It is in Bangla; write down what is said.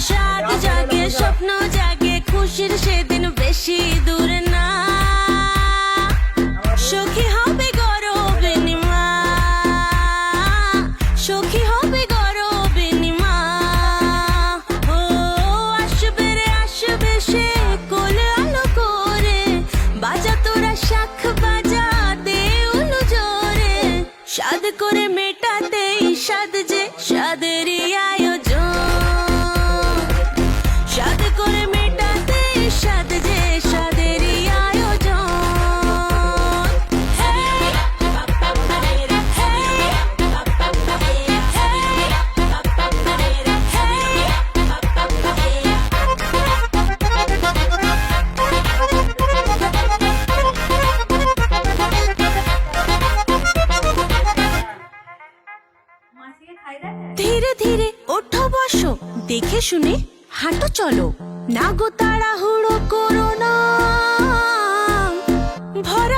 সাত জাগে স্বপ্ন জাগে খুশির সেদিন বেশি দূর না। সখী হবে গরবিনী মা সখী হবে গরবিনী মা ও, আসবে রে, আসবে সে করে। বাজা তোরা শাখ বাজা দে জোরে। সাদ করে মেটাতে ধীরে ধীরে ওঠো বসো দেখে শুনে হাঁটো চলো। না গো তাড়াহুড়ো করো না। ভরা